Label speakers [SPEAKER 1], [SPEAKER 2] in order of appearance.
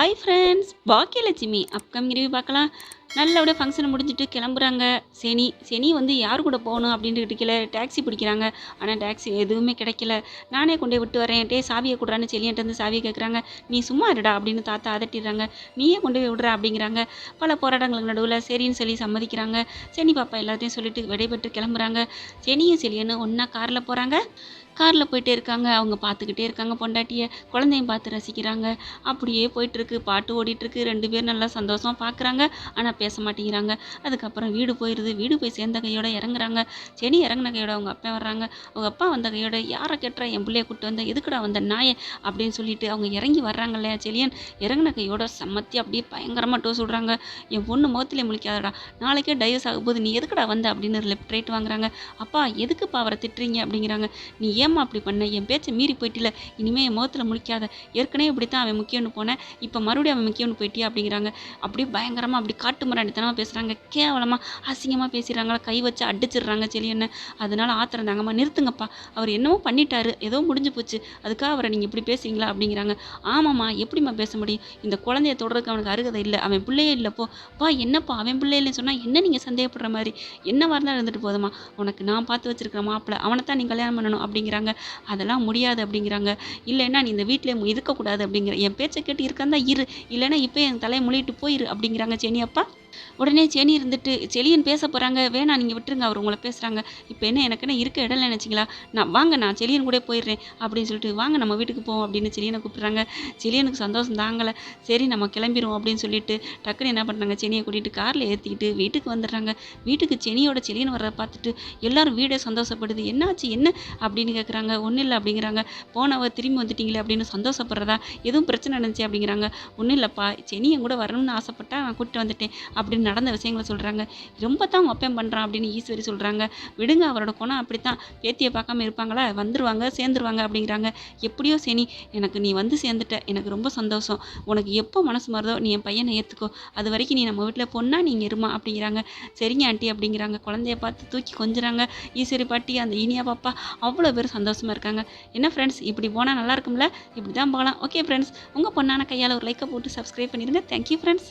[SPEAKER 1] Hi friends Baakiyalakshmi upcoming review பார்க்கலாம். நல்லபடியாக ஃபங்க்ஷனை முடிஞ்சிட்டு கிளம்புறாங்க. சனி சனி வந்து யார் கூட போகணும் அப்படின்ட்டு கிடைக்கல டாக்ஸி பிடிக்கிறாங்க. ஆனால் டாக்ஸி எதுவுமே கிடைக்கல. நானே கொண்டு போய் விட்டு வரேன். டே சாவியை கொடுறான்னு செல்லியன்ட்டு வந்து சாவியை கேட்குறாங்க நீ சும்மா இருடா அப்படின்னு தாத்தா அதட்டிடுறாங்க. நீயே கொண்டு போய் விடுற அப்படிங்கிறாங்க. பல போராட்டங்களுக்கு நடுவில் சரின்னு சொல்லி சம்மதிக்கிறாங்க. சனி பாப்பா எல்லாத்தையும் சொல்லிட்டு விடைபெற்று கிளம்புறாங்க. சனியும் செலியன்னு ஒன்றா காரில் போகிறாங்க காரில் போயிட்டே இருக்காங்க. அவங்க பார்த்துக்கிட்டே இருக்காங்க. பொண்டாட்டியை குழந்தையும் பார்த்து ரசிக்கிறாங்க. அப்படியே போயிட்டுருக்கு. பாட்டு ஓடிட்டுருக்கு. ரெண்டு பேரும் நல்லா சந்தோஷமாக பார்க்குறாங்க ஆனால் பேச மாட்டேங்கிறாங்க. அதுக்கப்புறம் வீடு போயிடுது வீடு போய் சேர்ந்த கையோட இறங்குறாங்க. செடி இறங்கின கையோட அவங்க அப்பா வர்றாங்க. அவங்க அப்பா வந்த கையோட யாரை கேட்டுறா என் பிள்ளைய கூப்பிட்டு வந்த? எதுக்குடா வந்த நாயை? அப்படின்னு சொல்லிட்டு அவங்க இறங்கி வர்றாங்க இல்லையா செலியன் இறங்கின கையோட சம்மத்தி அப்படியே பயங்கரமாக டோஸ் விடுறாங்க. என் பொண்ணு முகத்திலே முழிக்காதடா. நாளைக்கே டைவர்ஸ் ஆகும்போது நீ எதுக்குடா வந்த? அப்படின்னு லெஃப்ட் ரைட் வாங்குறாங்க. அப்பா எதுக்குப்பா அவரை திட்டுறீங்க? அப்படிங்கிறாங்க. நீ ஏம்மா அப்படி பண்ண? என் பேச்சை மீறி போயிட்டில இனிமேல் என் முகத்தில் முழிக்காத. ஏற்கனவே இப்படி தான் அவன் முக்கியம்னு போனேன். இப்போ மறுபடியும் அவன் முக்கியம்னு போயிட்டியா அப்படிங்கிறாங்க. அப்படியே பயங்கரமாக அப்படி காட்டு முறாண்டித்தனமாக பேசுகிறாங்க கேவலமாக அசிங்கமாக பேசுகிறாங்களா கை வச்சு அடிச்சிடுறாங்க செலியன்னு அதனால ஆத்திரம் தாங்கம்மா. நிறுத்துங்கப்பா. அவர் என்னமோ பண்ணிட்டாரு. ஏதோ முடிஞ்சு போச்சு. அதுக்காக அவரை நீங்கள் இப்படி பேசுவீங்களா அப்படிங்கிறாங்க. ஆமாம்மா. எப்படிம்மா பேச முடியும்? இந்த குழந்தைய தொடர்றதுக்கு அவனுக்கு அருகதை இல்லை. அவன் பிள்ளையே இல்லைப்போ பா. என்னப்பா? அவன் பிள்ளையில்லைன்னு சொன்னால் என்ன நீங்கள் சந்தேகப்படுற மாதிரி? என்னவாக இருந்தாலும் இருந்துட்டு போதுமா உனக்கு நான் பார்த்து வச்சிருக்கிற மாப்பிள்ளை. அவனை தான் நீ கல்யாணம் பண்ணணும் அப்படிங்கிறாங்க. அதெல்லாம் முடியாது அப்படிங்கிறாங்க. இல்லைன்னா நீ இந்த வீட்டிலே இருக்கக்கூடாது அப்படிங்கிற என் பேச்சை கேட்டு இருக்கந்தா இரு. இல்லைன்னா இப்போ என் தலையை முழிட்டு போயிரு அப்படிங்கிறாங்க செனி அப்பா. உடனே செனி இருந்துட்டு செலியன் பேச போகிறாங்க வேணாம் நீங்கள் விட்டுருங்க அவர் உங்களை பேசுகிறாங்க இப்போ என்ன எனக்குன்னு இருக்க இடம் நினச்சிங்களா? நான் வாங்க நான் செலியன் கூட போயிடுறேன் அப்படின்னு சொல்லிட்டு வாங்க நம்ம வீட்டுக்கு போவோம் அப்படின்னு செலியனை கூப்பிட்றாங்க. செலியனுக்கு சந்தோஷம் தாங்கலை சரி நம்ம கிளம்பிடுவோம் அப்படின்னு சொல்லிட்டு டக்குன்னு என்ன பண்ணுறாங்க செனியை கூட்டிகிட்டு காரில் ஏற்றிக்கிட்டு வீட்டுக்கு வந்துடுறாங்க. வீட்டுக்கு செனியோட செலியன் வர்றதை பார்த்துட்டு எல்லாரும் வீடே சந்தோஷப்படுது. என்னாச்சு என்ன? அப்படின்னு கேட்குறாங்க ஒன்றும் இல்லை அப்படிங்கிறாங்க. போனவ திரும்பி வந்துட்டீங்களே அப்படின்னு சந்தோஷப்படுறதா? எதுவும் பிரச்சனை நடந்துச்சு அப்படிங்கிறாங்க. ஒன்றும் இல்லைப்பா செனியன் கூட வரணும்னு ஆசைப்பட்டா நான் கூப்பிட்டு வந்துட்டேன் அப்படின்னு நடந்த விஷயங்களை சொல்கிறாங்க ரொம்ப தான் ஒப்பேன் பண்ணுறான் அப்படின்னு ஈஸ்வரி சொல்கிறாங்க விடுங்க அவரோட குணம் அப்படி தான் பேத்தியை பார்க்காம இருப்பாங்களா? வந்துருவாங்க சேர்ந்துருவாங்க அப்படிங்கிறாங்க. எப்படியோ சரி எனக்கு நீ வந்து சேர்ந்துட்ட. எனக்கு ரொம்ப சந்தோஷம். உனக்கு எப்போ மனசு மாறுதோ நீ என் பையனை ஏற்றுக்கோ அது வரைக்கும் நீ நம்ம வீட்டில் பொண்ணா நீங்கள் இருமா அப்படிங்கிறாங்க. சரிங்க ஆண்டி அப்படிங்கிறாங்க. குழந்தைய பார்த்து தூக்கி கொஞ்சுறாங்க. ஈஸ்வரி பாட்டி அந்த இனியா பாப்பா அவ்வளோ பேர் சந்தோஷமாக இருக்காங்க. என்ன ஃப்ரெண்ட்ஸ் இப்படி போனால் நல்லா இருக்கும்ல? இப்படி தான் போகலாம். ஓகே ஃப்ரெண்ட்ஸ் உங்கள் பொண்ணான கையால் ஒரு லைக்கை போட்டு சப்ஸ்கிரைப் பண்ணிடுங்க தேங்க்யூ ஃப்ரெண்ட்ஸ்